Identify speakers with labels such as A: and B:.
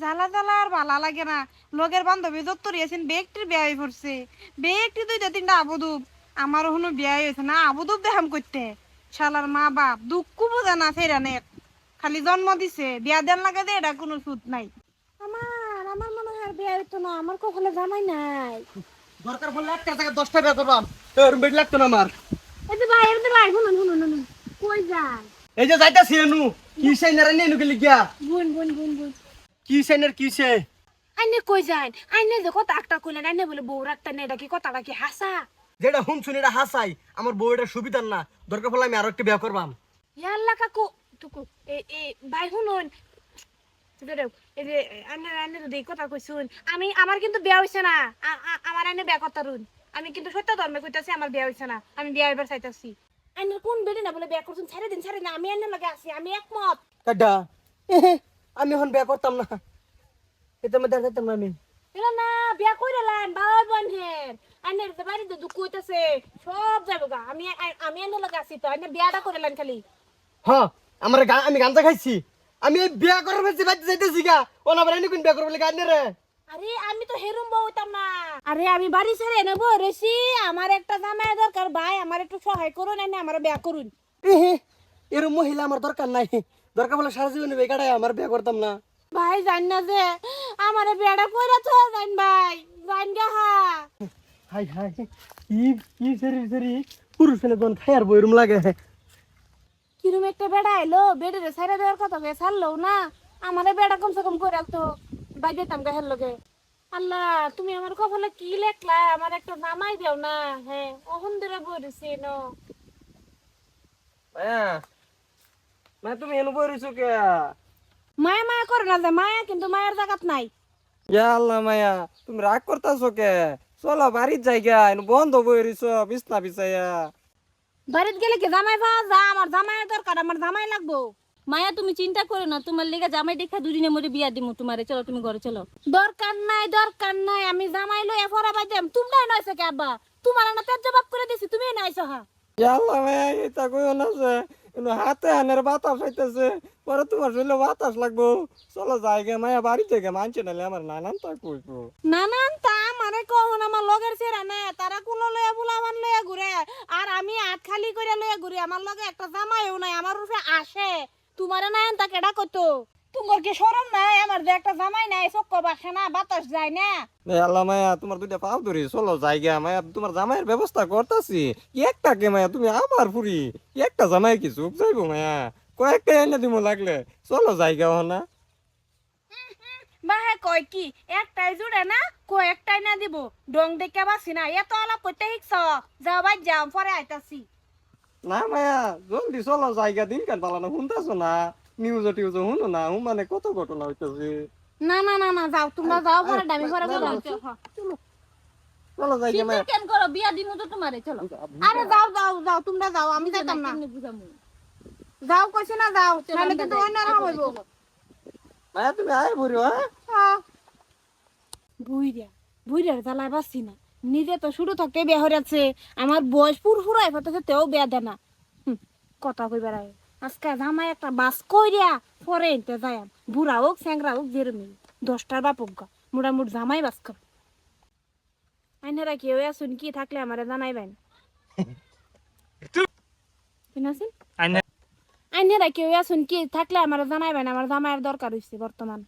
A: জ্বালা জ্বালা আর ভালা লাগে না। লগের বান্ধবী দত্তর আছেন বেগটির বিয়া পড়ছে। বেগটি দুইটা তিনটা আবুদুব। আমার হনো বিয়া হয়েছে না আবুদুব দেখাম করতে শালার মা বাপ দুঃখ বোঝা না ফেরানের খালি জন্ম দিছে বিয়া দেন লাগে দে এটা কোনো সুদ নাই। আমার আমার মনে হয় বিয়া হইতো না আমার কখনো জামাই নাই।
B: দরকার পড়লে একটা জায়গায় দশটা করবাম। তোর বেড লাগতো না আমার।
A: এই যে ভাই এই যে ভাই শুনুন শুনুন শুনুন কই যায়
B: এই যে যাইতাছি এনু কি সাইনার নিয়ে গেলি গিয়া
A: বুন বুন বুন বুন।
B: কি সাইনার কি সে
A: আইনে কই যায় আইনে যে কথা একটা কইলেন আইনে বলে বউ এটা কি কথাটা কি হাসা?
B: যেটা শুনি এটা হাসাই। আমার বউ এটা সুবিধার না। দরকার পড়লে আমি আরও একটা বিয়ে করবাম।
A: ইয়াল্লা কাকু টুকু এ এ ভাই আমি আমার কিন্তু বিয়া হইছে না। আমার আইনে বিয়া কথা রুন। আমি কিন্তু সত্য ধর্মে কইতাছি আমার বিয়া হইছে না। আমি বিয়া হইবার চাইতাছি। আইনের কোন বেডি না বলে বিয়া করছুন? ছেড়ে দিন ছেড়ে দিন আমি আইনের লগে আছি আমি একমত।
B: আমি এখন বিয়ে করতাম না। এটা মধ্যে যাইতাম না আমি।
A: এলা না বিয়া কইরা লাইন বাবা বন্ধের আইনের যে বাড়িতে দুঃখ হইতাছে সব যাব গা। আমি আমি আইনের লগে আছি তো আইনে বিয়াটা করে লাইন খালি।
B: হ্যাঁ আমার গা আমি গাঞ্জা খাইছি। আমি বিয়ে করার বেশি বাইতে যাইতেছি গা ও না বাড়ি কোন বিয়ে করব বলে গান রে?
A: আরে আমি তো হেরুম বউ হইতাম না। আরে আমি বাড়ি ছেড়ে নেব রেসি আমার একটা জামাই দরকার ভাই আমার একটু সহায় করুন এনে আমার বিয়া করুন।
B: এরম মহিলা আমার দরকার নাই। দরকার বলে সারা জীবনে বেকারায় আমার বিয়ে করতাম না।
A: ভাই জান না যে আমারে বিয়াটা কইরা তো জান ভাই জান গা হা।
B: হাই হাই কি কি সেরি সেরি পুরুষ ছেলে কোন খাই আর বইরুম লাগে।
A: কিরম একটা বেড়া এলো বেড়ে রে সাইরা দেওয়ার কথা কে ছাড়লো না আমারে বেড়া কমসে কম করে রাখতো বাই যেতাম গাহের লগে। আল্লাহ তুমি আমার কপালে কি লেখলা? আমার একটা নামাই দেও না। হ্যাঁ অহন ধরে বলেছি ন
B: মায়া মা তুমি এনে বইরিছো কে?
A: মায়া মায়া করে না যে মায়া কিন্তু মায়ের জায়গাত নাই।
C: ইয়া আল্লাহ মায়া তুমি রাগ করতাছো কে? চলো বাড়ির জায়গা এনে বন্ধ বইরিছ বিছনা বিছাইয়া।
A: বাড়িত গেলে কি জামাই পাওয়া যা আমার জামাই দরকার আমার জামাই লাগবো।
D: মায়া তুমি চিন্তা করো না তোমার লেগে জামাই দেখা দুদিনের মধ্যে বিয়া দিমু তোমারে। চলো তুমি ঘরে চলো।
A: দরকার নাই দরকার নাই আমি জামাই লই এফরা বাজাম তোমরা নয়ছে কে আব্বা? তোমার না তেজ জবাব করে দিছি তুমি নাইছো হা।
C: এটা হাতে হানের বাতাস বাতাস লাগবো জায়গা মায়া মানছে নালে আমার নানান কইবো
A: নানান কখন আমার লগের তারা কুলো ঘুরে আর আমি খালি ঘুরি আমার লগে একটা জামাইও নাই আমার রূপে আসে তোমারে নাই তা কেডা তোমার কি শরম নাই আমার যে একটা জামাই নাই চক্ক বাসে না বাতাস যায় না।
C: আল্লাহ মায়া তোমার দুইটা পাও ধরি চলো জায়গা মায়া তোমার জামাইয়ের ব্যবস্থা করতাছি। একটা কে মায়া তুমি ফুরি? একটা জামাই কি চুপ যাইবো মায়া? কয়েকটা এনে দিব লাগলে চলো জায়গা না
A: বাহে কয় কি একটাই জুড়ে না কয়েকটাই না দিব। ডং দেখে বাসি না এত আলাপ করতে শিখছ। যাও বাই যাও পরে আইতাছি।
C: না মায়া জলদি চলো জায়গা দিন কেন পালানো শুনতেছো না। নিউজ টিউজ শুনো না হুম মানে কত ঘটনা হইতেছে?
A: না না না না যাও তোমরা যাও পরে পরে বলো
C: চলো জায়গা মায়া
D: কেন করো? বিয়া দিমু তো তোমারে চলো।
A: আরে যাও যাও যাও তোমরা যাও আমি যাইতাম না। যাও কইছি না যাও
D: চলো,
A: কিন্তু
D: যাই।
A: হইব
C: মায়া তুমি আয় হ্যাঁ?
A: বুইরা বুইরার জ্বালায় বাসছি না। নিজে তো শুরু থাকতে বিয়ে হয়ে যাচ্ছে আমার বয়স পুরপুরাই ফেলতেছে তেও বিয়া দেয় না। হুম, কথা কই বেড়ায় আজকে জামাই একটা বাস কইরা পরে এনতে যায়। বুড়া হোক স্যাংরা হোক যেরমি দশটার বাপক গা মোটামুটি জামাই বাস কর। আইনারা কেউ আসুন কি থাকলে আমারে জানাইবেন? আইনারা কেউ আসুন কি থাকলে আমার জানাইবেন? আমার জামাইয়ের দরকার হয়েছে বর্তমান।